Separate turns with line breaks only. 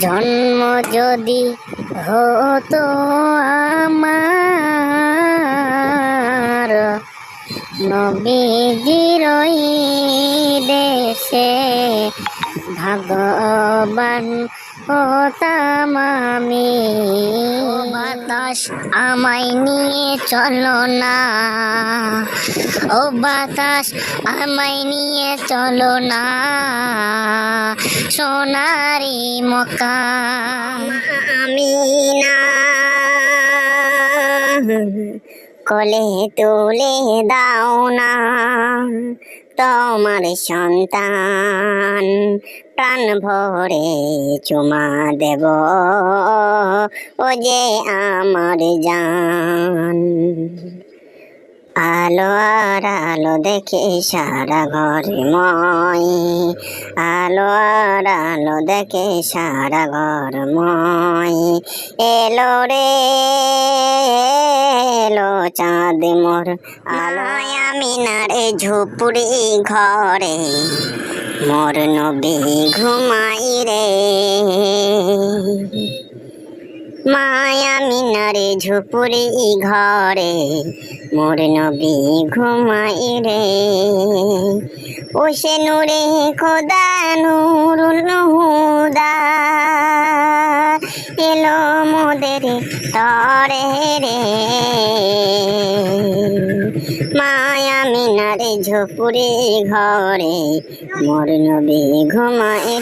জন্ম যদি হতো আমার নবীজির দেশে ভগবান হতাম আমি। বাতাস আমায় নিয়ে চলো না। ও বাতাস আমায় নিয়ে চলো না। সোনারি মকা আমি না কোলে তুলে দাও না। তোমার সন্তান প্রাণ ভরে চুমা দেব। ও যে আমার জান। আলো আর আলো দেখে সারা ঘর ময় আলো আর আলো দেখে সারা ঘর ময় এলো রে, এলো চাঁদ মোর। আলো আমি না রে ঝুপুরি ঘরে। মোর নবী ঘুমাই রে। মায়া মিনারে ঝুপুরি ঘরে, মোর নবী ঘুমাই রে। ও সে নূরে খোদা নুরুল হুদা, এলো মোদের তরে রে। মায়া মিনারে ঝুপুরি ঘরে, মোর নবী ঘুমাই রে।